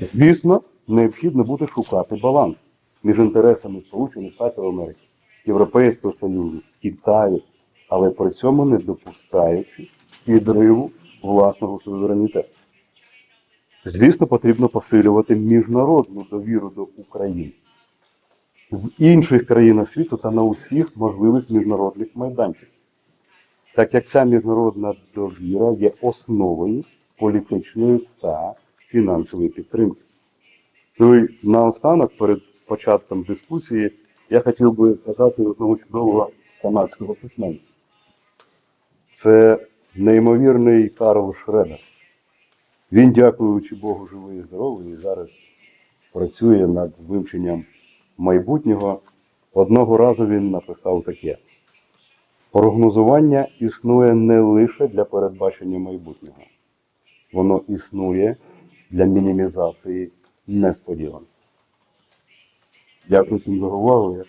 Звісно, необхідно буде шукати баланс між інтересами Сполучених Штатів Америки, Європейського Союзу, Китаю, але при цьому не допускаючи підриву власного суверенітету. Звісно, потрібно посилювати міжнародну довіру до України в інших країнах світу та на усіх можливих міжнародних майданчиках, так як ця міжнародна довіра є основою політичної та фінансової підтримки. Ну і наостанок, перед початком дискусії, я хотів би сказати одного чудового канадського письменника. Це неймовірний Карл Шредер. Він, дякуючи Богу, живий і здоровий, і зараз працює над вивченням майбутнього. Одного разу він написав таке: прогнозування існує не лише для передбачення майбутнього, воно існує для мінімізації несподіванок. Дякую всім за увагу.